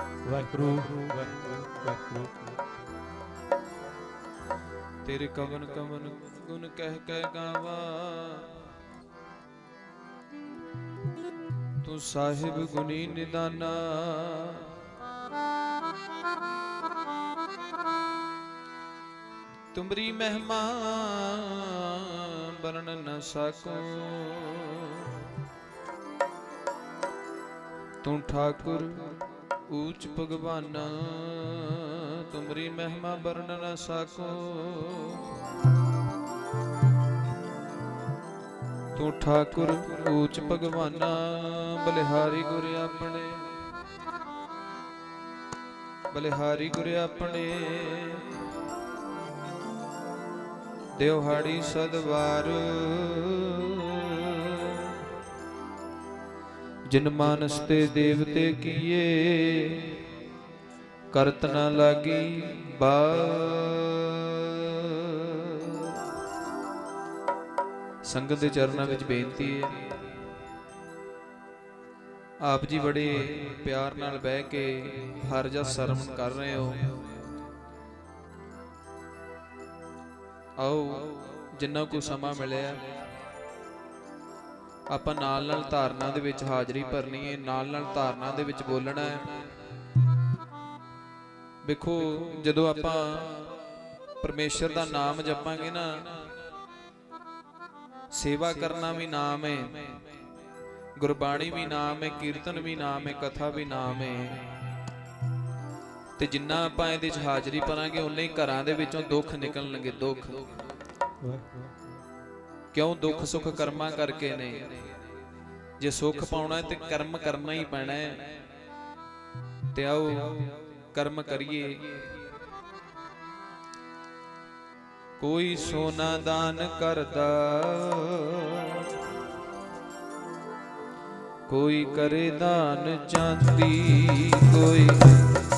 ਵਾਹਿਗੁਰੂ ਵਾਹਿਗੁਰੂ ਤੇਰੇ ਕਵਨ ਕਵਨ ਗੁਣ ਕਹਿ ਕਹਿ ਗਾਵਾ। ਤੂੰ ਸਾਹਿਬ ਗੁਣੀ ਨਿਦਾਨਾ। ਤੁਮਰੀ ਮਹਿਮਾ ਵਰਣ ਨ ਸਕੋ। ਤੂੰ ਠਾਕੁਰ ਊਚ ਭਗਵਾਨਾ, ਤੁਮਰੀ ਮਹਿਮਾ ਵਰਣ ਨ ਸਕੋ। ਤੂੰ ਠਾਕੁਰ ਊਚ ਭਗਵਾਨਾ, ਬਲਿਹਾਰੀ ਗੁਰ ਆਪਣੇ। ਬਲਿਹਾਰੀ ਗੁਰ ਆਪਣੇ। ਦਿਵਹਾੜੀ ਸਦਵਾਰ ਜਿਨ ਮਾਨਸ ਤੇ ਦੇਵਤੇ ਕੀਏ, ਕਰਤ ਨਾ ਲਾਗੀ ਬਾ ਸੰਗਤ ਦੇ ਚਰਨਾਂ ਵਿੱਚ ਬੇਨਤੀ ਹੈ, ਆਪ ਜੀ ਬੜੇ ਪਿਆਰ ਨਾਲ ਬਹਿ ਕੇ ਹਰਜਾ ਸਰਵਣ ਕਰ ਰਹੇ ਹੋ। ਆਓ, ਜਿੰਨਾ ਕੋ ਸਮਾਂ ਮਿਲਿਆ ਆਪਾਂ ਨਾਲ ਨਾਲ ਧਾਰਨਾ ਦੇ ਵਿੱਚ ਹਾਜ਼ਰੀ ਭਰਨੀ ਹੈ, ਨਾਲ ਨਾਲ ਧਾਰਨਾ ਦੇ ਵਿੱਚ ਬੋਲਣਾ ਹੈ। ਵੇਖੋ, ਜਦੋਂ ਆਪਾਂ ਪਰਮੇਸ਼ਰ ਦਾ ਨਾਮ ਜਪਾਂਗੇ ਨਾ, ਸੇਵਾ ਕਰਨਾ ਵੀ ਨਾਮ ਹੈ, ਗੁਰਬਾਣੀ ਵੀ ਨਾਮ ਹੈ, ਕੀਰਤਨ ਵੀ ਨਾਮ ਹੈ, ਕਥਾ ਵੀ ਨਾਮ ਹੈ। ਤੇ ਜਿੰਨਾ ਆਪਾਂ ਇਹਦੇ 'ਚ ਹਾਜ਼ਰੀ ਭਰਾਂਗੇ ਉਨੇ ਹੀ ਘਰਾਂ ਦੇ ਵਿੱਚੋਂ ਦੁੱਖ ਨਿਕਲਣਗੇ, ਦੁੱਖ। ਕਿਉਂ ਦੁੱਖ ਸੁੱਖ ਕਰਮਾਂ ਕਰਕੇ ਨੇ? ਜੇ ਸੁੱਖ ਪਾਉਣਾ ਹੈ ਤੇ ਕਰਮ ਕਰਨਾ ਹੀ ਪੈਣਾ ਹੈ। ਤੇ ਆਓ ਕਰਮ ਕਰੀਏ। ਕੋਈ ਸੋਨਾ ਦਾਨ ਕਰਦਾ, ਕੋਈ ਕਰੇ ਦਾਨ ਚਾਂਦੀ, ਕੋਈ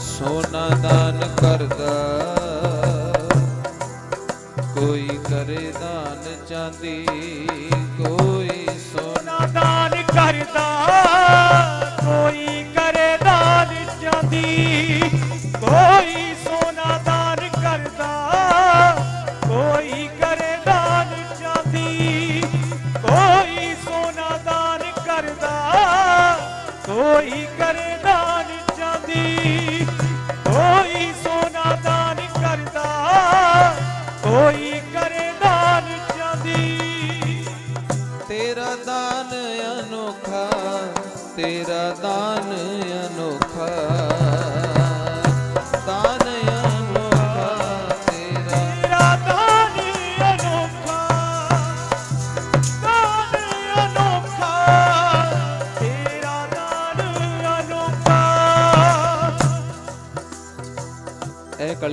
ਸੋਨਾ ਦਾਨ ਕਰਦਾ, ਕੋਈ ਕਰੇ ਦਾਨ ਚਾਂਦੀ ਕੋਈ ਸੋਨਾ ਨਾ ਦਾਨ ਕਰਦਾ।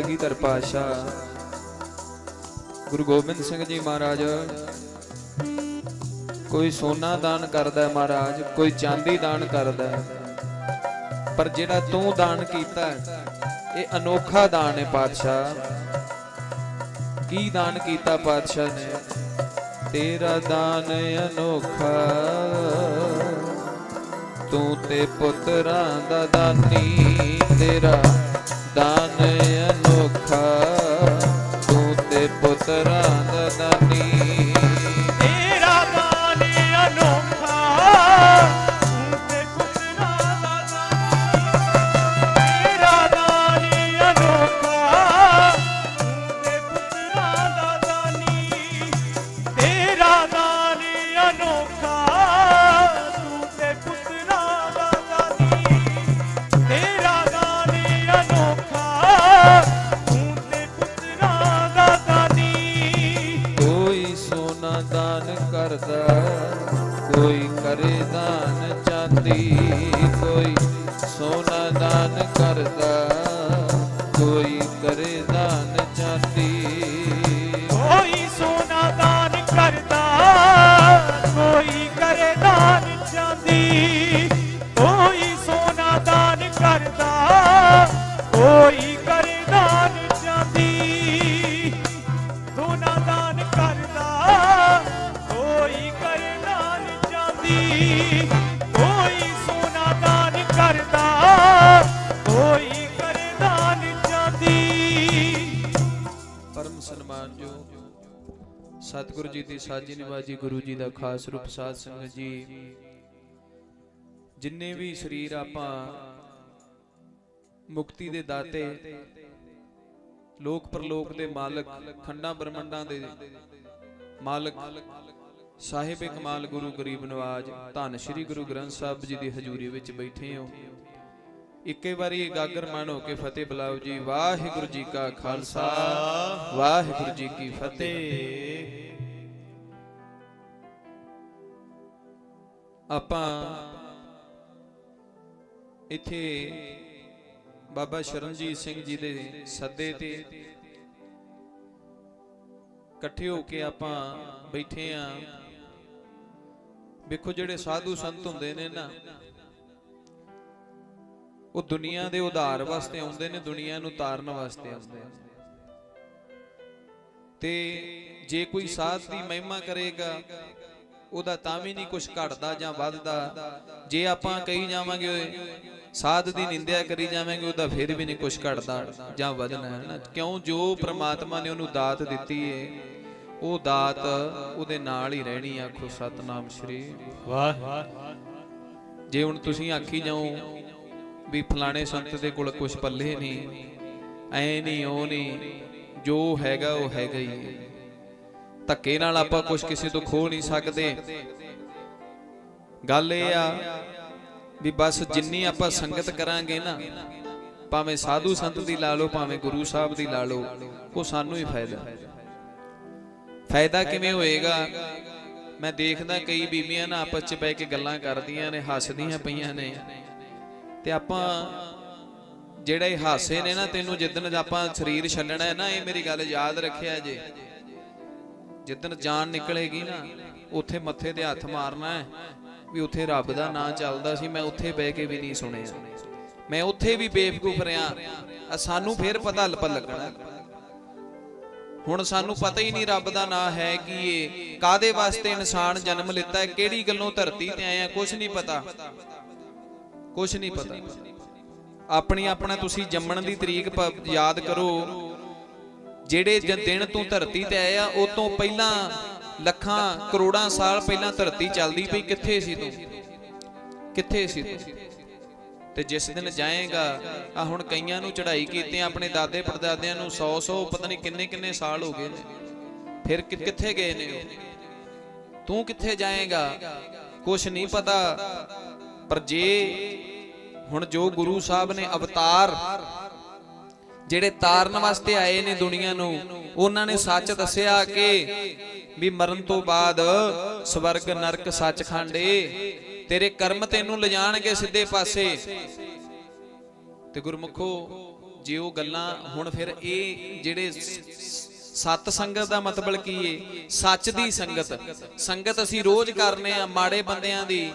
ਇਹ ਕਲਗੀਧਰ ਪਾਤਸ਼ਾਹ। ਗੁਰੂ ਗੋਬਿੰਦ ਸਿੰਘ ਜੀ ਮਹਾਰਾਜ ਕੋਈ ਸੋਨਾ ਦਾਨ ਕਰਦਾ ਹੈ ਮਹਾਰਾਜ ਕੋਈ ਚਾਂਦੀ ਦਾਨ ਕਰਦਾ ਹੈ। ਪਰ ਜਿਹੜਾ ਤੂੰ ਦਾਨ ਕੀਤਾ ਹੈ, ਇਹ ਅਨੋਖਾ ਦਾਨ ਹੈ ਪਾਤਸ਼ਾਹ। ਕੀ ਦਾਨ ਕੀਤਾ ਪਾਤਸ਼ਾਹ ਨੇ? ਤੇਰਾ ਦਾਨ ਅਨੋਖਾ। ਤੂੰ ਤੇ ਪੁੱਤਰਾਂ ਦਾ ਦਾਨੀ ਤੇਰਾ ਸਤਿਗੁਰੂ ਜੀ ਦੀ ਸਾਜੀ ਨਿਵਾਜੀ ਗੁਰੂ ਜੀ ਦਾ ਖਾਸ ਰੂਪ ਸਾਧ ਸੰਗਤ ਜੀ। ਜਿੰਨੇ ਵੀ ਸਰੀਰ ਆਪਾਂ ਮੁਕਤੀ ਦੇ ਦਾਤੇ, ਲੋਕ ਪਰਲੋਕ ਦੇ ਮਾਲਕ, ਖੰਡਾਂ ਬ੍ਰਹਮੰਡਾਂ ਦੇ ਮਾਲਕ, ਸਾਹਿਬ ਕਮਾਲ ਗੁਰੂ ਗਰੀਬ ਨਵਾਜ, ਧੰਨ ਸ੍ਰੀ ਗੁਰੂ ਗ੍ਰੰਥ ਸਾਹਿਬ ਜੀ ਦੀ ਹਜ਼ੂਰੀ ਵਿੱਚ ਬੈਠੇ ਹੋ। ਇੱਕੇ ਵਾਰੀ ਇਕਾਗਰ ਮਨ ਹੋ ਕੇ ਫਤਿਹ ਬੁਲਾਓ ਜੀ। ਵਾਹਿਗੁਰੂ ਜੀ ਕਾ ਖਾਲਸਾ। ਵਾਹਿਗੁਰੂ ਜੀ ਕੀ ਫਤਿਹ। ਆਪਾਂ ਇੱਥੇ ਬਾਬਾ ਸ਼ਰਨਜੀਤ ਸਿੰਘ ਜੀ ਦੇ ਸੱਦੇ ਤੇ ਇਕੱਠੇ ਹੋ ਕੇ ਆਪਾਂ ਬੈਠੇ ਆ। ਵੇਖੋ ਜਿਹੜੇ ਸਾਧੂ ਸੰਤ ਹੁੰਦੇ ਨੇ ਨਾ ਉਹ ਦੁਨੀਆ ਦੇ ਉਧਾਰ ਵਾਸਤੇ ਆਉਂਦੇ ਨੇ, ਦੁਨੀਆ ਨੂੰ ਤਾਰਨ ਵਾਸਤੇ ਆਉਂਦੇ ਨੇ। ਤੇ ਜੇ ਕੋਈ ਸਾਧ ਦੀ ਮਹਿਮਾ ਕਰੇਗਾ, ਉਹਦਾ ਤਾਂ ਵੀ ਨਹੀਂ ਕੁਝ ਘਟਦਾ ਜਾਂ ਵੱਧਦਾ। ਜੇ ਆਪਾਂ ਕਹੀ ਜਾਵਾਂਗੇ ਸਾਧ ਦੀ ਨਿੰਦਿਆ ਕਰੀ ਜਾਵਾਂਗੇ, ਉਹਦਾ ਫਿਰ ਵੀ ਨਹੀਂ ਕੁਝ ਘਟਦਾ ਜਾਂ ਵਧਣਾ ਹੈ ਨਾ। ਕਿਉਂ? ਜੋ ਪ੍ਰਮਾਤਮਾ ਨੇ ਉਹਨੂੰ ਦਾਤ ਦਿੱਤੀ ਏ, ਉਹ ਦਾਤ ਉਹਦੇ ਨਾਲ ਹੀ ਰਹਿਣੀ ਆਖੋ ਸਤਨਾਮ ਸ਼੍ਰੀ ਵਾਹ ਜੇ ਹੁਣ ਤੁਸੀਂ ਆਖੀ ਜਾਓ ਵੀ ਫਲਾਣੇ ਸੰਤ ਦੇ ਕੋਲ ਕੁਝ ਪੱਲੇ ਨਹੀਂ, ਐ ਨਹੀਂ, ਉਹ ਨਹੀਂ, ਜੋ ਹੈਗਾ ਉਹ ਹੈਗਾ ਹੀ ਹੈ। ਧੱਕੇ ਨਾਲ ਆਪਾਂ ਕੁਝ ਕਿਸੇ ਤੋਂ ਖੋ ਨਹੀਂ ਸਕਦੇ। ਗੱਲ ਇਹ ਆ ਵੀ ਬਸ ਜਿੰਨੀ ਆਪਾਂ ਸੰਗਤ ਕਰਾਂਗੇ ਨਾ, ਭਾਵੇਂ ਸਾਧੂ ਸੰਤ ਦੀ ਲਾ ਲਓ, ਭਾਵੇਂ ਗੁਰੂ ਸਾਹਿਬ ਦੀ ਲਾ ਲਓ, ਉਹ ਸਾਨੂੰ ਹੀ ਫਾਇਦਾ। ਫਾਇਦਾ ਕਿਵੇਂ ਹੋਏਗਾ? ਮੈਂ ਦੇਖਦਾ ਕਈ ਬੀਬੀਆਂ ਨਾ ਆਪਸ ਚ ਬਹਿ ਕੇ ਗੱਲਾਂ ਕਰਦੀਆਂ ਨੇ, ਹੱਸਦੀਆਂ ਪਈਆਂ ਨੇ। ਤੇ ਆਪਾਂ ਜਿਹੜਾ ਇਹ ਹਾਸੇ ਨੇ ਨਾ ਤੈਨੂੰ ਜਿੱਦਣ ਆਪਾਂ ਸਰੀਰ ਛੱਡਣਾ ਹੈ ਨਾ, ਇਹ ਮੇਰੀ ਗੱਲ ਯਾਦ ਰੱਖਿਆ ਜੇ। ਜਿੱਦਣ ਜਾਨ ਨਿਕਲੇਗੀ ਨਾ, ਉੱਥੇ ਮੱਥੇ ਤੇ ਹੱਥ ਮਾਰਨਾ ਹੈ ਵੀ ਉੱਥੇ ਰੱਬ ਦਾ ਨਾਂ ਚੱਲਦਾ ਸੀ, ਮੈਂ ਉੱਥੇ ਬਹਿ ਕੇ ਵੀ ਨਹੀਂ ਸੁਣਿਆ। ਮੈਂ ਉੱਥੇ ਵੀ ਬੇਵਕੂਫ ਰਿਆਂ ਆ ਸਾਨੂੰ ਫੇਰ ਪਤਾ ਲੱਪ ਲੱਗਣਾ। ਹੁਣ ਸਾਨੂੰ ਪਤਾ ਹੀ ਨਹੀਂ ਰੱਬ ਦਾ ਨਾਂ ਹੈ ਕਿ ਇਹ ਕਾਦੇ ਵਾਸਤੇ ਇਨਸਾਨ ਜਨਮ ਲਿੱਤਾ ਹੈ, ਕਿਹੜੀ ਗੱਲੋਂ ਧਰਤੀ ਤੇ ਆਏ ਆ ਕੁਝ ਨਹੀਂ ਪਤਾ। ਕੁਝ ਨਹੀਂ ਪਤਾ। ਆਪਣੀ ਆਪਣਾ ਤੁਸੀਂ ਜੰਮਣ ਦੀ ਤਰੀਕ ਯਾਦ ਕਰੋ। ਜਿਹੜੇ ਦਿਨ ਤੂੰ ਧਰਤੀ ਤੇ ਆਇਆ, ਉਹ ਤੋਂ ਪਹਿਲਾਂ ਲੱਖਾਂ, ਕਰੋੜਾਂ ਸਾਲ ਪਹਿਲਾਂ ਧਰਤੀ ਚੱਲਦੀ ਪਈ, ਕਿੱਥੇ ਸੀ ਤੂੰ? ਕਿੱਥੇ ਸੀ ਤੂੰ? ਤੇ ਜਿਸ ਦਿਨ ਜਾਏਗਾ ਆ ਹੁਣ ਕਈਆਂ ਨੂੰ ਚੜ੍ਹਾਈ ਕੀਤੇ, ਆਪਣੇ ਦਾਦੇ ਪੜਦਾਦਿਆਂ ਨੂੰ 100 100 ਪਤਾ ਨਹੀਂ ਕਿੰਨੇ ਕਿੰਨੇ ਸਾਲ ਹੋ ਗਏ ਨੇ। ਫਿਰ ਕਿੱਥੇ ਗਏ ਨੇ ਉਹ? ਤੂੰ ਕਿੱਥੇ ਜਾਏਗਾ? ਕੁਛ ਨਹੀਂ ਪਤਾ। ਪਰ ਜੇ ਹੁਣ ਜੋ ਗੁਰੂ ਸਾਹਿਬ ਨੇ ਅਵਤਾਰ ਜਿਹੜੇ ਤਾਰਨ ਵਾਸਤੇ ਆਏ ਨੇ ਦੁਨੀਆ ਨੂੰ, ਉਹਨਾਂ ਨੇ ਸੱਚ ਦੱਸਿਆ ਕਿ ਵੀ ਮਰਨ ਤੋਂ ਬਾਅਦ ਸਵਰਗ, ਨਰਕ, ਸੱਚਖੰਡ ਏ। ਤੇਰੇ ਕਰਮ ਤੈਨੂੰ ਲਿਜਾਣਗੇ ਸਿੱਧੇ ਪਾਸੇ। ਤੇ ਗੁਰਮੁਖੋ, ਜੇ ਉਹ ਗੱਲਾਂ ਹੁਣ ਫਿਰ ਇਹ ਜਿਹੜੇ ਸਤ ਸੰਗਤ ਦਾ ਮਤਲਬ ਕੀ ਏ? ਸੱਚ ਦੀ ਸੰਗਤ। ਸੰਗਤ ਅਸੀਂ ਰੋਜ਼ ਕਰਨੇ ਆ ਮਾੜੇ ਬੰਦਿਆਂ ਦੀ।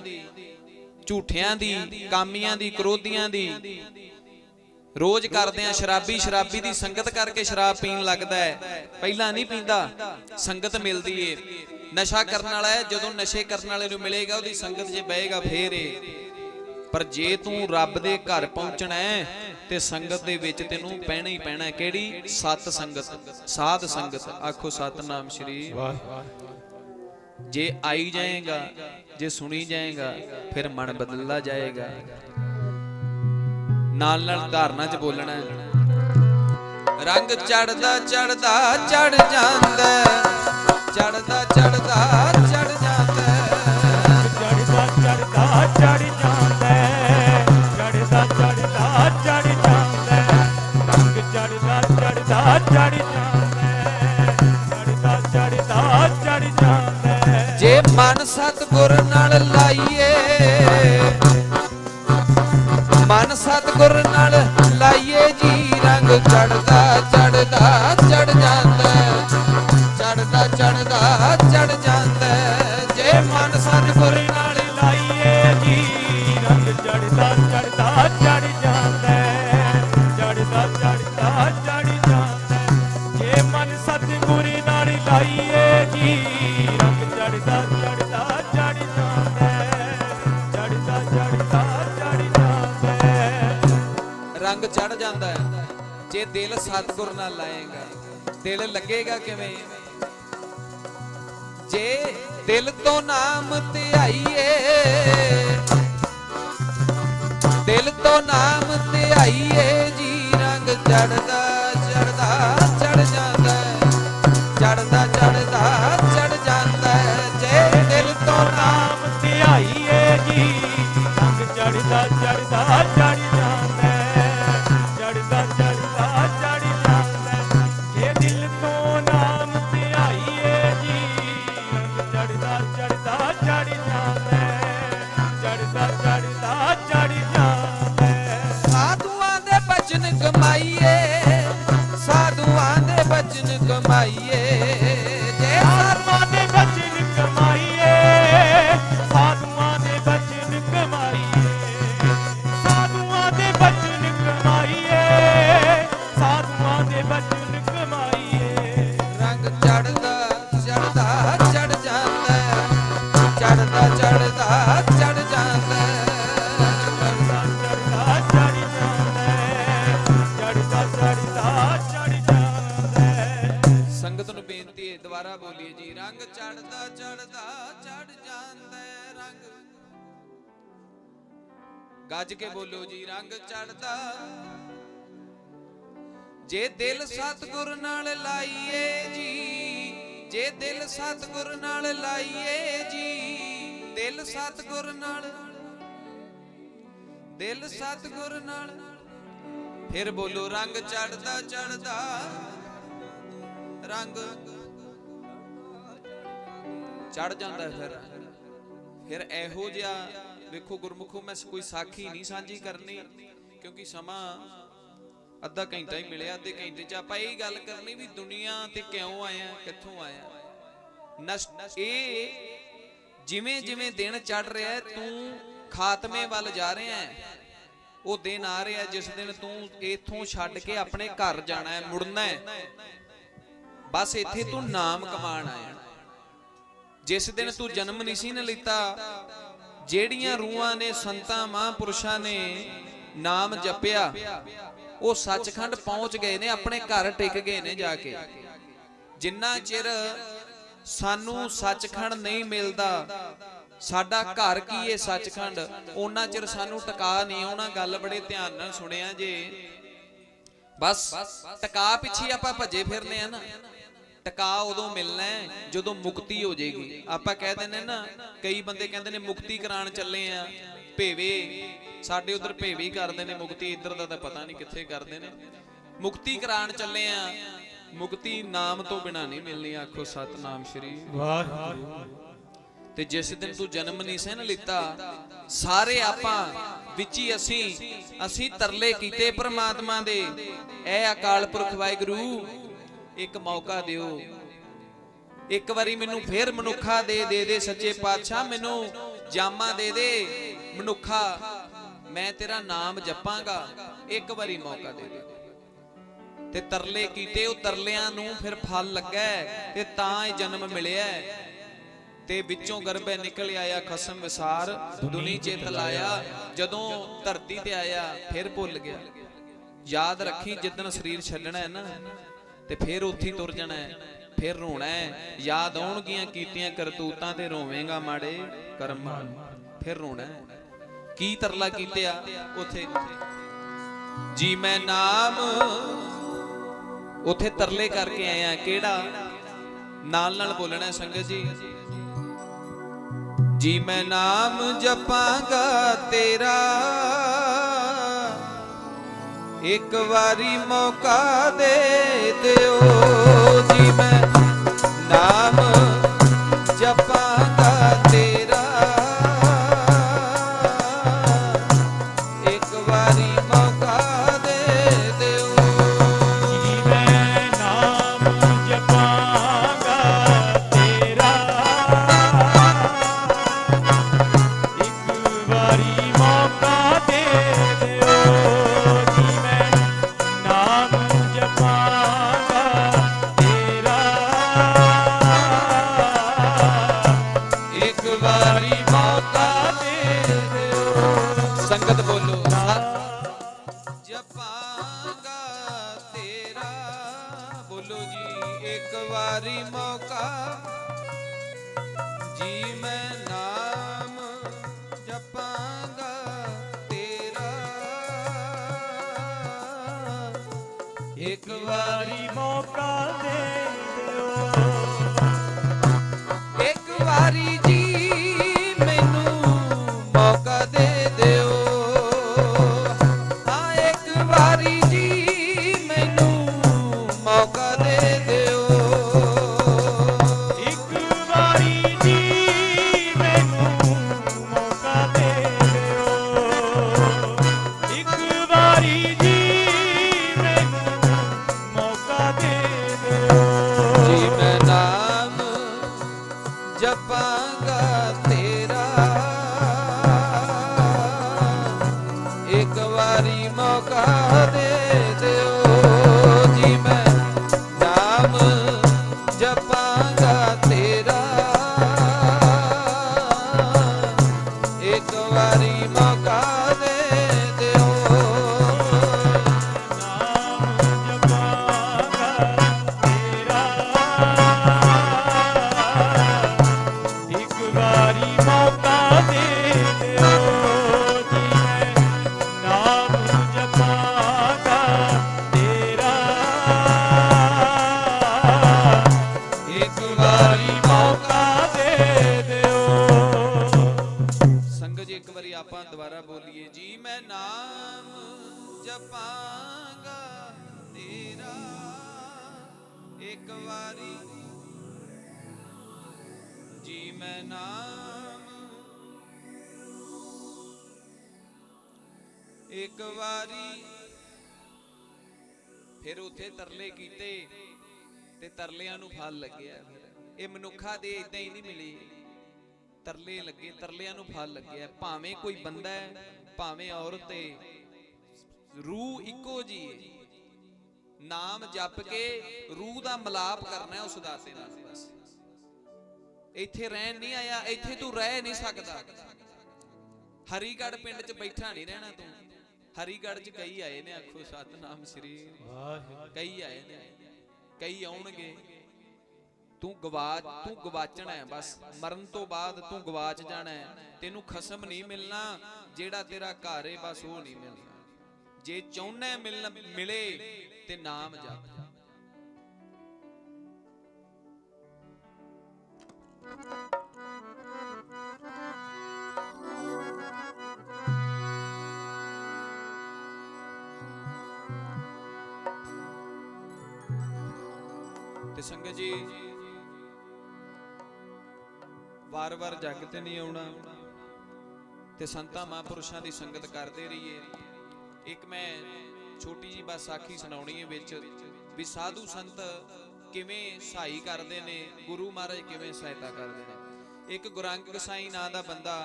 ਝੂਠਿਆਂ ਦੀ ਕਾਮੀਆਂ ਦੀ ਕਰੋਧੀਆਂ ਦੀ। ਰੋਜ਼ ਕਰਦੇ ਆ ਸ਼ਰਾਬੀ ਸ਼ਰਾਬੀ ਦੀ ਸੰਗਤ ਕਰਕੇ ਸ਼ਰਾਬ ਪੀਣ ਲੱਗਦਾ ਹੈ। ਪਹਿਲਾਂ ਨਹੀਂ ਪੀਂਦਾ ਸੰਗਤ ਮਿਲਦੀ ਏ। ਨਸ਼ਾ ਕਰਨ ਵਾਲਾ ਹੈ ਜਦੋਂ ਨਸ਼ੇ ਕਰਨ ਵਾਲੇ ਨੂੰ ਮਿਲੇਗਾ ਉਹਦੀ ਸੰਗਤ 'ਚ ਬਹੇਗਾ ਫੇਰ ਏ। ਪਰ ਜੇ ਤੂੰ ਰੱਬ ਦੇ ਘਰ ਪਹੁੰਚਣਾ ਹੈ ਤੇ ਸੰਗਤ ਦੇ ਵਿੱਚ ਤੈਨੂੰ ਪੈਣਾ ਹੀ ਪੈਣਾ ਹੈ। ਕਿਹੜੀ? ਸਤ ਸੰਗਤ। ਸਾਧ ਸੰਗਤ। ਆਖੋ ਸਤਨਾਮ ਸ਼੍ਰੀ। ਵਾਹ ਜੇ ਆਈ ਜਾਏਗਾ ਜੇ ਸੁਣੀ ਜਾਏਗਾ, ਫਿਰ ਮਨ ਬਦਲਦਾ ਜਾਏਗਾ। ਨਾਲ ਨਾਲ ਧਾਰਨਾ ਚ ਬੋਲਣਾ ਰੰਗ ਚੜਦਾ ਚੜਦਾ ਚੜ ਜਾਂਦਾ, ਚੜਦਾ ਚੜਦਾ ਰੰਗ ਚੜ ਜਾਂਦਾ ਹੈ। ਜੇ ਦਿਲ ਸਤਗੁਰ ਨਾਲ ਲਾਏਗਾ, ਦਿਲ ਲੱਗੇਗਾ ਕਿਵੇਂ? ਜੇ ਦਿਲ ਤੋਂ ਨਾਮ ਧਿਆਈਏ, ਦਿਲ ਤੋਂ ਨਾਮ ਧਿਆਈਏ, ਜੀ ਰੰਗ ਚੜਦਾ ਚੜਦਾ yeah. ਸਤਗੁਰ ਨਾਲ ਲਾਈਏ ਜੀ। ਜੇ ਦਿਲ ਸਤਗੁਰ ਨਾਲ ਲਾਈਏ ਜੀ, ਦਿਲ ਸਤਗੁਰ ਨਾਲ, ਦਿਲ ਸਤਗੁਰ ਨਾਲ। ਫਿਰ ਬੋਲੋ, ਰੰਗ ਚੜਦਾ ਚੜਦਾ ਰੰਗ ਚੜ ਜਾਂਦਾ ਫਿਰ। ਫਿਰ ਇਹੋ ਜਿਹਾ, ਵੇਖੋ ਗੁਰਮੁਖੋ, ਮੈਂ ਕੋਈ ਸਾਖੀ ਨਹੀਂ ਸਾਂਝੀ ਕਰਨੀ, ਕਿਉਂਕਿ ਸਮਾਂ ਅੱਧਾ ਘੰਟਾ ਹੀ ਮਿਲਿਆ, ਅੱਧੇ ਘੰਟੇ ਚ ਆਪਾਂ ਇਹ ਗੱਲ ਕਰਨੀ ਵੀ ਦੁਨੀਆ ਤੇ ਕਿਉਂ ਆਇਆ, ਕਿੱਥੋਂ ਆਇਆ? ਨਸ਼ ਇਹ ਜਿਵੇਂ ਜਿਵੇਂ ਦਿਨ ਚੜ ਰਿਹਾ ਤੂੰ ਖਾਤਮੇ ਵੱਲ ਜਾ ਰਿਹਾ ਹੈ। ਉਹ ਦਿਨ ਆ ਰਿਹਾ ਜਿਸ ਦਿਨ ਤੂੰ ਇੱਥੋਂ ਛੱਡ ਕੇ ਆਪਣੇ ਘਰ ਜਾਣਾ ਹੈ, ਮੁੜਨਾ ਹੈ। ਬਸ ਇੱਥੇ ਤੂੰ ਨਾਮ ਕਮਾਣ ਆਇਆ। ਜਿਸ ਦਿਨ ਤੂੰ ਜਨਮ ਨਹੀਂ ਸੀ ਨਾ ਲਿੱਤਾ, ਜਿਹੜੀਆਂ ਰੂਹਾਂ ਨੇ, ਸੰਤਾਂ, ਮਹਾਂਪੁਰਸ਼ਾਂ ਨੇ ਨਾਮ ਜਪਿਆ। ਉਹ ਸੱਚਖੰਡ ਪਹੁੰਚ ਗਏ ਨੇ, ਆਪਣੇ ਘਰ ਟਿਕ ਗਏ ਨੇ ਜਾ ਕੇ। ਜਿੰਨਾ ਚਿਰ ਸਾਨੂੰ ਸੱਚਖੰਡ ਨਹੀਂ ਮਿਲਦਾ, ਸਾਡਾ ਘਰ ਕੀ ਹੈ ਸੱਚਖੰਡ? ਉਹਨਾਂ ਚਿਰ ਸਾਨੂੰ ਟਿਕਾ ਨਹੀਂ ਆਉਣਾ ਗੱਲ ਬੜੇ ਧਿਆਨ ਨਾਲ ਸੁਣਿਆ ਜੇ। ਬਸ ਟਿਕਾ ਪਿੱਛੇ ਆਪਾਂ ਭੱਜੇ ਫਿਰਨੇ ਆ ਨਾ। ਟਿਕਾ ਉਦੋਂ ਮਿਲਣਾ ਜਦੋਂ ਮੁਕਤੀ ਹੋ ਜਾਏਗੀ। ਆਪਾਂ ਕਹਿ ਦਿੰਦੇ ਨਾ, ਕਈ ਬੰਦੇ ਕਹਿੰਦੇ ਨੇ ਮੁਕਤੀ ਕਰਾਉਣ ਚੱਲੇ ਆ। ਭੇਵੇ, ਸਾਡੇ ਉਧਰ ਭੇਵੀ ਕਰਦੇ ਨੇ, ਮੁਕਤੀ ਇੱਧਰ ਦਾ ਤਾਂ ਪਤਾ ਨਹੀਂ ਕਿੱਥੇ ਕਰਦੇ ਨੇ। ਮੁਕਤੀ ਕਰਾਉਣ ਚੱਲੇ ਆ, ਮੁਕਤੀ ਨਾਮ ਤੋਂ ਬਿਨਾ ਨਹੀਂ ਮਿਲਣੀ, ਆਖੋ ਸਤਨਾਮ ਸ਼੍ਰੀ ਵਾਹਿਗੁਰੂ। ਤੇ ਜਿਸ ਦਿਨ ਤੂੰ ਜਨਮ ਨਹੀਂ ਸੀ ਲਿੱਤਾ, ਸਾਰੇ ਆਪਾਂ ਵਿੱਚ ਹੀ ਅਸੀਂ ਅਸੀਂ ਤਰਲੇ ਕੀਤੇ ਪ੍ਰਮਾਤਮਾ ਦੇ। ਐ ਅਕਾਲ ਪੁਰਖ ਵਾਹਿਗੁਰੂ, ਇੱਕ ਮੌਕਾ ਦਿਓ। ਇੱਕ ਵਾਰੀ ਮੈਨੂੰ ਫੇਰ ਮਨੁੱਖਾ ਦੇ ਦੇ ਦੇ ਸੱਚੇ ਪਾਤਸ਼ਾਹ ਮੈਨੂੰ ਜਾਮਾ ਦੇ ਦੇ। ਮਨੁੱਖਾ, ਮੈਂ ਤੇਰਾ ਨਾਮ ਜਪਾਂਗਾ, ਇੱਕ ਵਾਰੀ ਮੌਕਾ ਦੇ ਦੇ। ਤੇ ਤਰਲੇ ਕੀਤੇ, ਉਹ ਤਰਲਿਆਂ ਨੂੰ ਫਿਰ ਫਲ ਲੱਗਾ, ਤੇ ਤਾਂ ਇਹ ਜਨਮ ਮਿਲਿਆ। ਤੇ ਵਿੱਚੋਂ ਗਰਭੇ ਨਿਕਲ ਆਇਆ, ਖਸਮ ਵਿਸਾਰ, ਦੁਨੀ ਚਿਤ ਲਾਇਆ। ਜਦੋਂ ਧਰਤੀ ਤੇ ਆਇਆ, ਫਿਰ ਭੁੱਲ ਗਿਆ। ਯਾਦ ਰੱਖੀ ਜਿੱਦਣ ਸਰੀਰ ਛੱਡਣਾ ਹੈ ਨਾ, ਤੇ ਫਿਰ ਉੱਥੇ ਤੁਰ ਜਾਣਾ ਹੈ, ਫਿਰ ਰੋਣਾ ਹੈ। ਯਾਦ ਆਉਣਗੀਆਂ ਕੀਤੀਆਂ ਕਰਤੂਤਾਂ ਤੇ ਰੋਵੇਂਗਾ ਮਾੜੇ ਕਰਮਾਂ ਫਿਰ ਰੋਣਾ ਹੈ। ਕੀ ਤਰਲਾ ਕੀਤਿਆ ਉਥੇ? ਜੀ ਮੈਂ ਨਾਮ ਉਥੇ ਤਰਲੇ ਕਰਕੇ ਆਇਆ, ਕਿਹੜਾ? ਨਾਲ ਨਾਲ ਬੋਲਣਾ ਸੰਗਤ ਜੀ। ਜੀ ਮੈਂ ਨਾਮ ਜਪਾਂਗਾ ਤੇਰਾ। ਇੱਕ ਵਾਰੀ ਮੌਕਾ ਦੇ ਦਿਓ। ਜੀ ਮੈਂ ਨਾਮ ਦਿਓ ਵਾਰੀ ਮੌਕਾ ਦੇ ਦਿਓ। ਸੰਗਤ ਜੀ, ਇੱਕ ਵਾਰੀ ਆਪਾਂ ਦੁਬਾਰਾ ਬੋਲੀਏ, ਜੀ ਮੈਂ ਨਾਮ ਜਪਾਂਗਾ, ਤੇਰਾ ਇੱਕ ਵਾਰੀ। ਜੀ ਮੈਂ ਨਾਮ ਇੱਕ ਵਾਰੀ। ਫਿਰ ਉਥੇ ਤਰਲੇ ਕੀਤੇ ਤੇ ਤਰਲਿਆਂ ਨੂੰ ਫਲ ਲੱਗਿਆ। ਇਹ ਮਨੁੱਖਾ ਦੇ ਇਦਾਂ ਹੀ ਨਹੀਂ ਮਿਲੀ। ਤਰਲੇ ਲੱਗੇ ਤਰਲਿਆਂ ਨੂੰ ਫਲ ਲੱਗਿਆ ਭਾਵੇਂ ਕੋਈ ਬੰਦਾ ਹੈ ਭਾਵੇਂ ਔਰਤ ਹੈ ਰੂਹ ਇੱਕੋ ਜੀ ਹੈ। ਨਾਮ ਜਪ ਕੇ ਰੂਹ ਦਾ ਮਲਾਪ ਕਰਨਾ ਹੈ ਉਸ ਦਾਤੇ ਨਾਲ ਬਸ। ਇੱਥੇ ਰਹਿਣ ਨਹੀਂ ਆਇਆ ਇੱਥੇ ਤੂੰ ਰਹਿ ਨਹੀਂ ਸਕਦਾ। ਹਰੀਗੜ੍ਹ ਪਿੰਡ 'ਚ ਬੈਠਾ ਨਹੀਂ ਰਹਿਣਾ ਤੂੰ। ਹਰੀਗੜ੍ਹ 'ਚ ਕਈ ਆਏ ਨੇ ਆਖੋ ਸਤਨਾਮ ਸ੍ਰੀ। ਵਾਹਿਗੁਰੂ। ਕਈ ਆਏ ਨੇ ਕਈ ਆਉਣਗੇ। ਤੂੰ ਗਵਾਚ ਤੂੰ ਗਵਾਚਣਾ ਹੈ, ਬਸ ਮਰਨ ਤੋਂ ਬਾਅਦ ਤੂੰ ਗਵਾਚ ਜਾਣਾ ਹੈ। ਤੈਨੂੰ ਖਸਮ ਨਹੀਂ ਮਿਲਣਾ, ਜਿਹੜਾ ਤੇਰਾ ਘਰ ਹੈ, ਬਸ ਉਹ ਨਹੀਂ ਮਿਲਣਾ। ਜੇ ਚਾਹੁੰਨਾ ਮਿਲਣ, ਮਿਲੇ, ਤੇ ਨਾਮ ਜਪ। ਤੇ ਸੰਗਤ ਜੀ ਵਾਰ-ਵਾਰ ਜੱਗ ਤੇ ਨਹੀਂ ਆਉਣਾ ਤੇ ਸੰਤਾਂ ਮਹਾਂਪੁਰਸ਼ਾਂ ਦੀ ਸੰਗਤ ਕਰਦੇ ਰਹੀਏ। ਇੱਕ ਮੈਂ ਛੋਟੀ ਜੀ ਬਸ ਸਾਖੀ ਸੁਣਾਉਣੀ ਹੈ ਵਿੱਚ ਵੀ ਸਾਧੂ ਸੰਤ ਕਿਵੇਂ ਸਹਾਈ ਕਰਦੇ ਨੇ, ਗੁਰੂ ਮਹਾਰਾਜ ਕਿਵੇਂ ਸਹਾਇਤਾ ਕਰਦੇ ਨੇ। ਇੱਕ ਗੁਰੰਗ ਗਸਾਈ ਨਾਂ ਦਾ ਬੰਦਾ,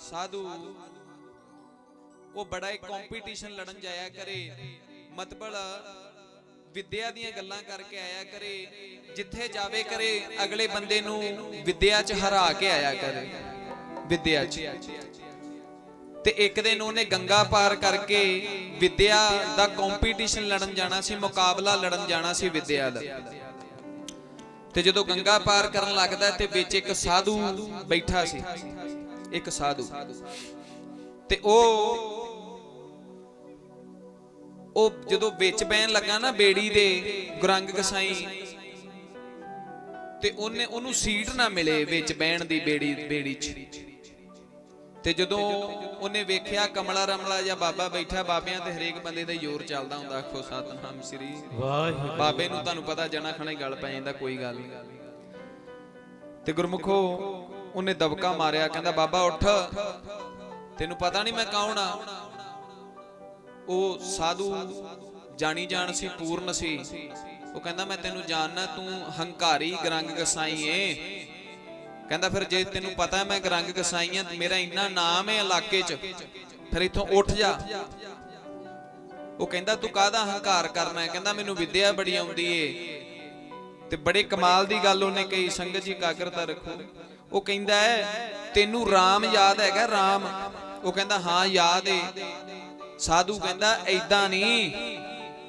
ਸਾਧੂ, ਉਹ ਬੜਾ ਇੱਕ ਕੰਪੀਟੀਸ਼ਨ ਲੜਨ ਜਾਇਆ ਕਰੇ, ਮਤਬਲ ਵਿਦਿਆ ਦੀਆਂ ਗੱਲਾਂ ਕਰਕੇ ਆਇਆ ਕਰੇ ਜਿੱਥੇ ਜਾਵੇ ਕਰੇ, ਅਗਲੇ ਬੰਦੇ ਨੂੰ ਵਿਦਿਆ 'ਚ ਹਰਾ ਕੇ ਆਇਆ ਕਰੇ। ਵਿਦਿਆ 'ਚ। ਤੇ ਇੱਕ ਦਿਨ ਉਹਨੇ ਗੰਗਾ ਪਾਰ ਕਰਕੇ ਵਿਦਿਆ ਦਾ ਕੰਪੀਟੀਸ਼ਨ ਲੜਨ ਜਾਣਾ ਸੀ, ਮੁਕਾਬਲਾ ਲੜਨ ਜਾਣਾ ਸੀ ਵਿਦਿਆ ਦਾ। ਤੇ ਜਦੋਂ ਗੰਗਾ ਪਾਰ ਕਰਨ ਲੱਗਦਾ ਤੇ ਵਿੱਚ ਇੱਕ ਸਾਧੂ ਬੈਠਾ ਸੀ। ਇੱਕ ਸਾਧੂ। ਤੇ ਉਹ ਉਹ ਜਦੋਂ ਵਿੱਚ ਬਹਿਣ ਲੱਗਾ ਨਾ ਬੇੜੀ ਦੇ ਗੁਰੰਗ ਗਸਾਈ ਤੇ ਉਹਨੇ ਉਹਨੂੰ ਸੀਟ ਨਾ ਮਿਲੇ ਵਿੱਚ ਬਹਿਣ ਦੀ ਬੇੜੀ ਬੇੜੀ 'ਚ। ਤੇ ਜਦੋਂ ਉਹਨੇ ਵੇਖਿਆ ਕਮਲਾ ਰਮਲਾ ਜਾਂ ਬਾਬਾ ਬੈਠਾ ਬਾਬਿਆਂ ਤੇ ਹਰੇਕ ਬੰਦੇ ਦਾ ਜ਼ੋਰ ਚੱਲਦਾ ਹੁੰਦਾ ਆਖੋ ਸਤਨਾਮ ਸ੍ਰੀ ਵਾਹਿਗੁਰੂ। ਬਾਬੇ ਨੂੰ ਤੁਹਾਨੂੰ ਪਤਾ ਜਣਾ ਖਣੇ ਗੱਲ ਪੈ ਜਾਂਦਾ ਕੋਈ ਗੱਲ ਨਹੀਂ। ਤੇ ਗੁਰਮੁਖੋ ਉਹਨੇ ਦਬਕਾ ਮਾਰਿਆ ਕਹਿੰਦਾ ਬਾਬਾ ਉੱਠ। ਤੈਨੂੰ ਪਤਾ ਨਹੀਂ ਮੈਂ ਕੌਣ ਆ? ਉਹ ਸਾਧੂ ਜਾਣੀ ਜਾਣ ਸੀ ਪੂਰਨ ਸੀ। ਉਹ ਕਹਿੰਦਾ, ਮੈਂ ਤੈਨੂੰ ਜਾਣਨਾ, ਤੂੰ ਹੰਕਾਰੀ ਗਰੰਗ ਗਸਾਈ ਏ। ਕਹਿੰਦਾ, ਫਿਰ ਜੇ ਤੈਨੂੰ ਪਤਾ ਮੈਂ ਗਰੰਗ ਗਸਾਈ ਆ, ਮੇਰਾ ਇੰਨਾ ਨਾਮ ਹੈ ਇਲਾਕੇ 'ਚ, ਫਿਰ ਇੱਥੋਂ ਉੱਠ ਜਾ। ਉਹ ਕਹਿੰਦਾ, ਤੂੰ ਕਾਹਦਾ ਹੰਕਾਰ ਕਰਨਾ ਹੈ ਕਹਿੰਦਾ, ਮੈਨੂੰ ਵਿਦਿਆ ਬੜੀ ਆਉਂਦੀ ਏ ਤੇ ਬੜੇ ਕਮਾਲ ਦੀ ਗੱਲ ਉਹਨੇ ਕਹੀ, ਸੰਗਤ ਜੀ ਇਕਾਗਰਤਾ ਰੱਖੋ। ਉਹ ਕਹਿੰਦਾ ਹੈ ਤੈਨੂੰ RAM ਯਾਦ ਹੈਗਾ RAM ਉਹ ਕਹਿੰਦਾ, ਹਾਂ, ਯਾਦ ਏ। ਸਾਧੂ ਕਹਿੰਦਾ ਐਦਾਂ ਨਹੀਂ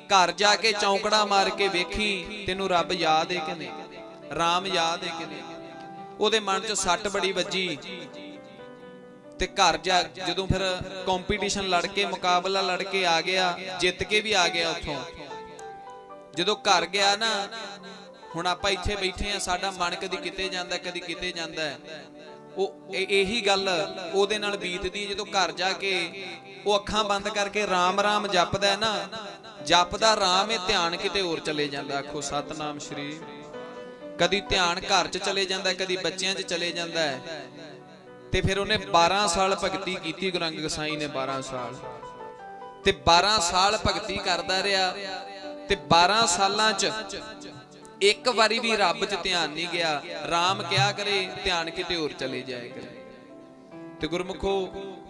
ਘਰ ਜਾ ਕੇ ਚੌਂਕੜਾ ਮਾਰ ਕੇ ਵੇਖੀ, ਤੈਨੂੰ ਰੱਬ ਯਾਦ ਹੈ ਕਿ ਨਹੀਂ? RAM ਯਾਦ ਹੈ ਕਿ ਨਹੀਂ? ਉਹਦੇ ਮਨ 'ਚ ਸੱਟ ਬੜੀ ਵੱਜੀ। ਤੇ ਘਰ ਜਾ, ਜਦੋਂ ਫਿਰ ਕੰਪੀਟੀਸ਼ਨ ਲੜ ਕੇ, ਮੁਕਾਬਲਾ ਲੜ ਕੇ ਆ ਗਿਆ, ਜਿੱਤ ਕੇ ਵੀ ਆ ਗਿਆ ਉੱਥੋਂ। ਜਦੋਂ ਘਰ ਗਿਆ ਨਾ, ਹੁਣ ਆਪਾਂ ਇੱਥੇ ਬੈਠੇ ਆ, ਸਾਡਾ ਮਨ ਕਦੀ ਕਿਤੇ ਜਾਂਦਾ, ਕਦੀ ਕਿਤੇ ਜਾਂਦਾ। ਉਹ ਇਹੀ ਗੱਲ ਉਹਦੇ ਨਾਲ ਬੀਤਦੀ ਜਦੋਂ ਘਰ ਜਾ ਕੇ ਉਹ ਅੱਖਾਂ ਬੰਦ ਕਰਕੇ ਰਾਮ ਰਾਮ ਜਪਦਾ ਹੈ ਨਾ, ਜਪਦਾ ਰਾਮ ਇਹ ਧਿਆਨ ਕਿਤੇ ਹੋਰ ਚਲੇ ਜਾਂਦਾ, ਆਖੋ ਸਤਨਾਮ ਸ਼੍ਰੀ। ਕਦੀ ਧਿਆਨ ਘਰ 'ਚ ਚਲੇ ਜਾਂਦਾ, ਕਦੀ ਬੱਚਿਆਂ 'ਚ ਚਲੇ ਜਾਂਦਾ ਹੈ। ਤੇ ਫਿਰ ਉਹਨੇ 12 ਸਾਲ ਭਗਤੀ ਕੀਤੀ, ਗੁਰੂ ਅੰਗਦ ਸਾਈ ਨੇ 12 ਸਾਲ। ਤੇ 12 ਸਾਲ ਭਗਤੀ ਕਰਦਾ ਰਿਹਾ, ਤੇ 12 ਸਾਲਾਂ 'ਚ ਇੱਕ ਵਾਰੀ ਵੀ ਰੱਬ 'ਚ ਧਿਆਨ ਨਹੀਂ ਗਿਆ RAM ਕਿਹਾ ਕਰੇ ਧਿਆਨ ਕਿਤੇ ਹੋਰ ਚਲੇ ਜਾਏ ਕਰੇ। ਤੇ ਗੁਰਮੁਖੋ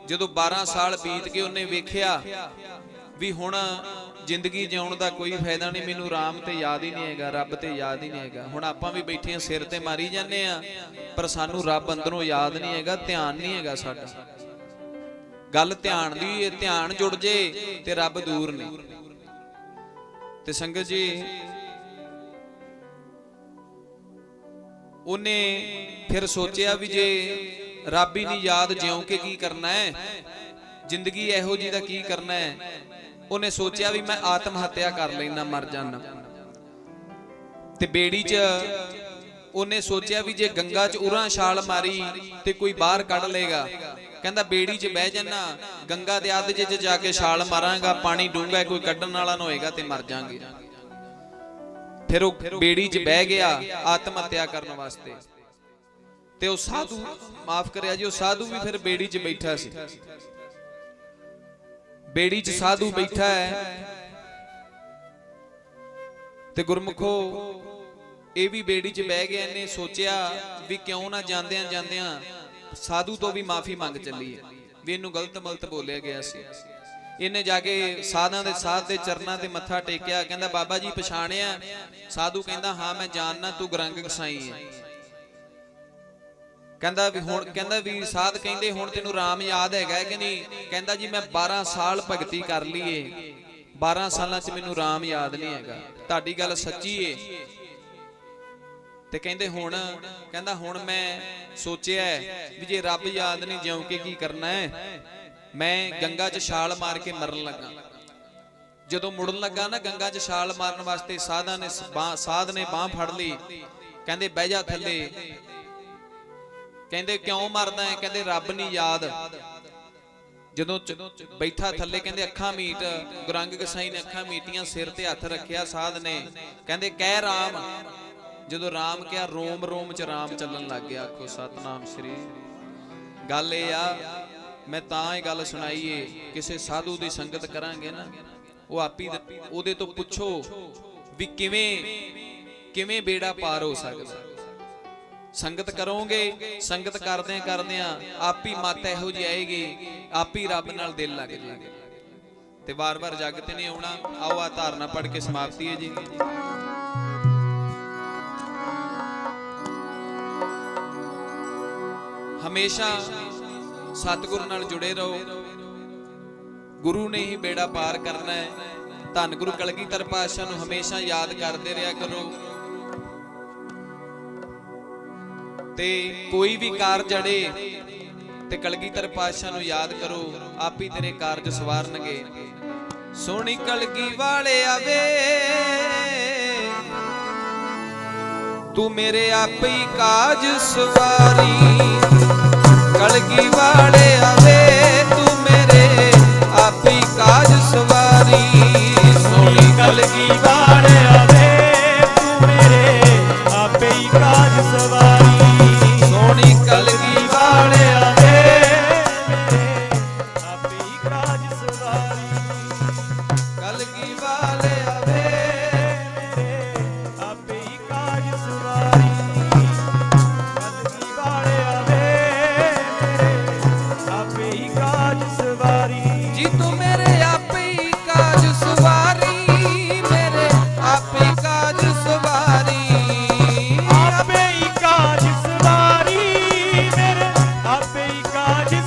ਜਦੋਂ 12 ਸਾਲ ਬੀਤ ਗਏ ਉਹਨੇ ਵੇਖਿਆ ਵੀ ਹੁਣ ਜ਼ਿੰਦਗੀ ਜਿਉਣ ਦਾ ਕੋਈ ਫਾਇਦਾ ਨਹੀਂ ਮੈਨੂੰ RAM ਤੇ ਯਾਦ ਹੀ ਨਹੀਂ ਹੈਗਾ ਰੱਬ ਤੇ ਯਾਦ ਹੀ ਨਹੀਂ ਹੈਗਾ। ਹੁਣ ਆਪਾਂ ਵੀ ਬੈਠੇ ਆ ਸਿਰ ਤੇ ਮਾਰੀ ਜਾਂਦੇ ਆ ਪਰ ਸਾਨੂੰ ਰੱਬ ਅੰਦਰੋਂ ਯਾਦ ਨਹੀਂ ਹੈਗਾ ਧਿਆਨ ਨਹੀਂ ਹੈਗਾ ਸਾਡਾ। ਗੱਲ ਧਿਆਨ ਦੀ ਹੈ ਧਿਆਨ ਜੁੜ ਜੇ ਤੇ ਰੱਬ ਦੂਰ ਨਹੀਂ। ਤੇ ਸੰਗਤ ਜੀ ਉਹਨੇ ਫਿਰ ਸੋਚਿਆ ਵੀ ਜੇ ਰੱਬ ਹੀ ਨਹੀਂ ਯਾਦ ਜਿਉਂ ਕੇ ਕੀ ਕਰਨਾ ਹੈ, ਜ਼ਿੰਦਗੀ ਇਹੋ ਜੀ ਦਾ ਕੀ ਕਰਨਾ ਹੈ? ਉਹਨੇ ਸੋਚਿਆ ਵੀ ਮੈਂ ਆਤਮ ਹੱਤਿਆ ਕਰ ਲੈਣਾ ਮਰ ਜਾਣਾ ਤੇ ਬੇੜੀ 'ਚ ਉਹਨੇ ਸੋਚਿਆ ਵੀ ਜੇ ਗੰਗਾ 'ਚ ਉਰਾਂ ਛਾਲ ਮਾਰੀ ਤੇ ਕੋਈ ਬਾਹਰ ਕੱਢ ਲੇਗਾ ਕਹਿੰਦਾ ਬੇੜੀ 'ਚ ਬਹਿ ਜਾਣਾ ਗੰਗਾ ਦੇ ਅੱਧ 'ਚ ਜਾ ਕੇ ਛਾਲ ਮਾਰਾਂਗਾ, ਪਾਣੀ ਡੂੰਘਾ ਕੋਈ ਕੱਢਣ ਵਾਲਾ ਨਾ ਹੋਏਗਾ ਤੇ ਮਰ ਜਾਾਂਗੇ। ਫਿਰ ਉਹ ਬੇੜੀ 'ਚ ਬਹਿ ਗਿਆ ਆਤਮ ਹੱਤਿਆ ਕਰਨ ਵਾਸਤੇ। ਤੇ ਉਹ ਸਾਧੂ ਮਾਫ ਕਰਿਆ ਜੀ, ਉਹ ਸਾਧੂ ਵੀ ਫਿਰ ਬੇੜੀ 'ਚ ਬੈਠਾ ਸੀ। ਬੇੜੀ 'ਚ ਸਾਧੂ ਬੈਠਾ ਹੈ। ਤੇ ਗੁਰਮੁਖੋ, ਇਹ ਵੀ ਬੇੜੀ 'ਚ ਬਹਿ ਗਿਆ, ਇਹਨੇ ਸੋਚਿਆ ਵੀ ਕਿਉਂ ਨਾ ਜਾਂਦਿਆਂ ਜਾਂਦਿਆਂ ਸਾਧੂ ਤੋਂ ਵੀ ਮਾਫੀ ਮੰਗ ਚੱਲੀਏ ਵੀ ਇਹਨੂੰ ਗਲਤ ਮਲਤ ਬੋਲਿਆ ਗਿਆ ਸੀ। ਇਹਨੇ ਜਾ ਕੇ ਸਾਧਾਂ ਦੇ ਸਾਧ ਦੇ ਚਰਨਾਂ ਤੇ ਮੱਥਾ ਟੇਕਿਆ, ਕਹਿੰਦਾ, ਬਾਬਾ ਜੀ, ਪਛਾਣਿਆ। ਸਾਧੂ ਕਹਿੰਦਾ, ਹਾਂ, ਮੈਂ ਜਾਣਨਾ, ਤੂੰ ਗਰੰਗ ਗਸਾਈ ਹੈ ਕਹਿੰਦਾ ਵੀ ਹੁਣ, ਕਹਿੰਦਾ ਵੀ ਸਾਧ ਕਹਿੰਦੇ ਹੁਣ ਤੈਨੂੰ ਰਾਮ ਯਾਦ ਹੈਗਾ ਕਿ ਨਹੀਂ? ਕਹਿੰਦਾ ਜੀ, ਮੈਂ 12 ਸਾਲ ਭਗਤੀ ਕਰ ਲਈਏ। 12 ਸਾਲਾਂ 'ਚ ਮੈਨੂੰ ਰਾਮ ਯਾਦ ਨਹੀਂ ਹੈਗਾ। ਤੁਹਾਡੀ ਗੱਲ ਸੱਚੀ ਏ। ਤੇ ਕਹਿੰਦੇ ਹੁਣ, ਕਹਿੰਦਾ ਹੁਣ ਮੈਂ ਸੋਚਿਆ ਵੀ ਜੇ ਰੱਬ ਯਾਦ ਨਹੀਂ, ਜਿਉਂ ਕੇ ਕੀ ਕਰਨਾ ਹੈ? ਮੈਂ ਗੰਗਾ 'ਚ ਛਾਲ ਮਾਰ ਕੇ ਮਰਨ ਲੱਗਾ। ਜਦੋਂ ਮੁੜਨ ਲੱਗਾ ਨਾ ਗੰਗਾ 'ਚ ਛਾਲ ਮਾਰਨ ਵਾਸਤੇ ਸਾਧਾਂ ਨੇ ਸਾਧ ਨੇ ਬਾਹ ਫੜ ਲਈ, ਕਹਿੰਦੇ ਬਹਿ ਜਾ ਥੱਲੇ। ਕਹਿੰਦੇ ਕਿਉਂ ਮਰਦਾ ਹੈ ਕਹਿੰਦੇ ਰੱਬ ਨਹੀਂ ਯਾਦ। ਜਦੋਂ ਬੈਠਾ ਥੱਲੇ ਕਹਿੰਦੇ ਅੱਖਾਂ ਮੀਟ, ਗੁਰੰਗ ਗਸਾਈ ਨੇ ਅੱਖਾਂ ਮੀਟੀਆਂ, ਸਿਰ ਤੇ ਹੱਥ ਰੱਖਿਆ ਸਾਧ ਨੇ। ਕਹਿੰਦੇ ਕਹਿ ਰਾਮ। ਜਦੋਂ ਰਾਮ ਕਿਹਾ ਰੋਮ ਰੋਮ ਚ ਰਾਮ ਚੱਲਣ ਲੱਗ ਗਿਆ, ਆਖੋ ਸਤਨਾਮ ਸ਼੍ਰੀ। ਗੱਲ ਇਹ ਆ ਮੈਂ ਤਾਂ ਇਹ ਗੱਲ ਸੁਣਾਈਏ, ਕਿਸੇ ਸਾਧੂ ਦੀ ਸੰਗਤ ਕਰਾਂਗੇ ਨਾ, ਉਹ ਆਪੀ ਉਹਦੇ ਤੋਂ ਪੁੱਛੋ ਵੀ ਕਿਵੇਂ ਕਿਵੇਂ ਬੇੜਾ ਪਾਰ ਹੋ ਸਕਦਾ। ਸੰਗਤ ਕਰੋਗੇ, ਸੰਗਤ ਕਰਦਿਆਂ ਕਰਦਿਆਂ ਆਪ ਹੀ ਮਤ ਇਹੋ ਜਿਹੀ ਆਏਗੀ, ਆਪ ਹੀ ਰੱਬ ਨਾਲ ਦਿਲ ਲੱਗ ਜਾਏਗਾ। ਤੇ ਵਾਰ-ਵਾਰ ਜਗ ਤੇ ਨਹੀਂ ਆਉਣਾ, ਆਓ ਆ ਧਾਰਨਾ ਪੜ ਕੇ ਸਮਾਪਤੀ ਹੈ ਜੀ। ਹਮੇਸ਼ਾ ਸਤਿਗੁਰ ਨਾਲ ਜੁੜੇ ਰਹੋ। ਗੁਰੂ ਨੇ ਹੀ ਬੇੜਾ ਪਾਰ ਕਰਨਾ ਹੈ। ਧੰਨ ਗੁਰੂ ਕਲਗੀਧਰ ਪਾਤਸ਼ਾਹ ਨੂੰ ਹਮੇਸ਼ਾ ਯਾਦ ਕਰਦੇ ਰਿਹਾ ਕਰੋ। ਤੇ ਕੋਈ ਵੀ ਕਾਰਜ ਅੜੇ ਤੇ ਕਲਗੀਧਰ ਪਾਤਸ਼ਾਹ ਨੂੰ ਯਾਦ ਕਰੋ, ਆਪ ਹੀ ਤੇਰੇ ਕਾਰਜ ਸਵਾਰਨਗੇ। ਸੋਹਣੀ ਕਲਗੀ ਵਾਲੇ ਆਵੇ, ਤੂੰ ਮੇਰੇ ਆਪ ਹੀ ਕਾਜ ਸਵਾਰੀ। ਕਲਗੀ ਵਾਲੇ ਆਵੇ ਤੂੰ ਮੇਰੇ ਆਪ ਕਾਜ ਸਵਾਰੀ। ਸੋਹਣੀ ਕਲਗੀ ਕਲਗੀ ਆਪੇ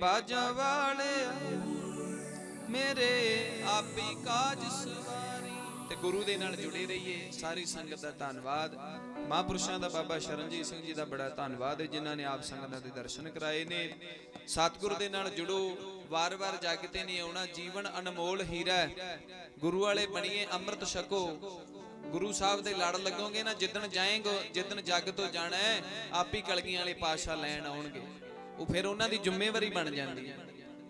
ਬਾਜਾਂ ਵਾਲੇ ਮੇਰੇ ਆਪੇ ਕਾਜ ਸਵਾਰੀ। ਤੇ ਗੁਰੂ ਦੇ ਨਾਲ ਜੁੜੇ ਰਹੀਏ, ਸਾਰੀ ਸੰਗਤ ਦਾ ਧੰਨਵਾਦ। ਮਹਾਂਪੁਰਸ਼ਾਂ ਦਾ ਬਾਬਾ ਸ਼ਰਨਜੀਤ ਸਿੰਘ ਜੀ ਦਾ ਬੜਾ ਧੰਨਵਾਦ ਹੈ, ਜਿਨ੍ਹਾਂ ਨੇ ਆਪ ਸੰਗਤਾਂ ਦੇ ਦਰਸ਼ਨ ਕਰਾਏ ਨੇ। ਸਤਿਗੁਰ ਦੇ ਨਾਲ ਜੁੜੋ, ਵਾਰ-ਵਾਰ ਜੱਗ ਤੇ ਨਹੀਂ ਆਉਣਾ, ਜੀਵਨ ਅਨਮੋਲ ਹੀਰਾ ਹੈ। ਗੁਰੂ ਵਾਲੇ ਬਣੀਏ, ਅੰਮ੍ਰਿਤ ਛਕੋ। ਗੁਰੂ ਸਾਹਿਬ ਦੇ ਲੜ ਲੱਗੋਗੇ ਨਾ, ਜਿੱਦਣ ਜਾਏਂਗੇ, ਜਿੱਦਣ ਜੱਗ ਤੋਂ ਜਾਣਾ ਹੈ, ਆਪ ਹੀ ਕਲਗੀਆਂ ਵਾਲੇ ਪਾਸ਼ਾ ਲੈਣ ਆਉਣਗੇ। ਉਹ ਫਿਰ ਉਹਨਾਂ ਦੀ ਜ਼ਿੰਮੇਵਾਰੀ ਬਣ ਜਾਂਦੀ ਹੈ।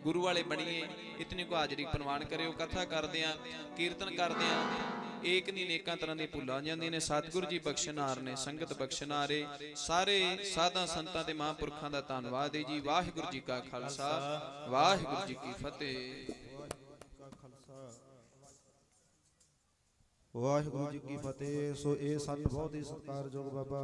ਗੁਰੂ ਵਾਲੇ ਬਣੀਏ, ਇਤਨੀ ਕੋ ਹਾਜ਼ਰੀ ਪ੍ਰਵਾਨ ਕਰਿਓ, ਕਥਾ ਕਰਦੇ ਆ, ਕੀਰਤਨ ਕਰਦੇ ਆ। ਏਕ ਨਹੀਂ ਨੇਕਾਂ ਤਰ੍ਹਾਂ ਦੀ ਭੁੱਲਾਂ ਜਾਂਦੀਆਂ ਨੇ। ਸਤਿਗੁਰੂ ਜੀ ਬਖਸ਼ਨਾਰ ਨੇ, ਸੰਗਤ ਬਖਸ਼ਨਾਰੇ ਸਾਰੇ ਸਾਧਾਂ ਸੰਤਾਂ ਤੇ ਮਹਾਂਪੁਰਖਾਂ ਦਾ ਧੰਨਵਾਦ ਹੈ ਜੀ। ਵਾਹਿਗੁਰੂ ਜੀ ਕਾ ਖਾਲਸਾ, ਵਾਹਿਗੁਰੂ ਜੀ ਕੀ ਫਤਿਹ। ਵਾਹਿਗੁਰੂ ਜੀ ਕੀ ਫਤਿਹ। ਸੋ ਇਹ ਸਤ ਬਹੁਤ ਹੀ ਸਤਿਕਾਰਯੋਗ ਬਾਬਾ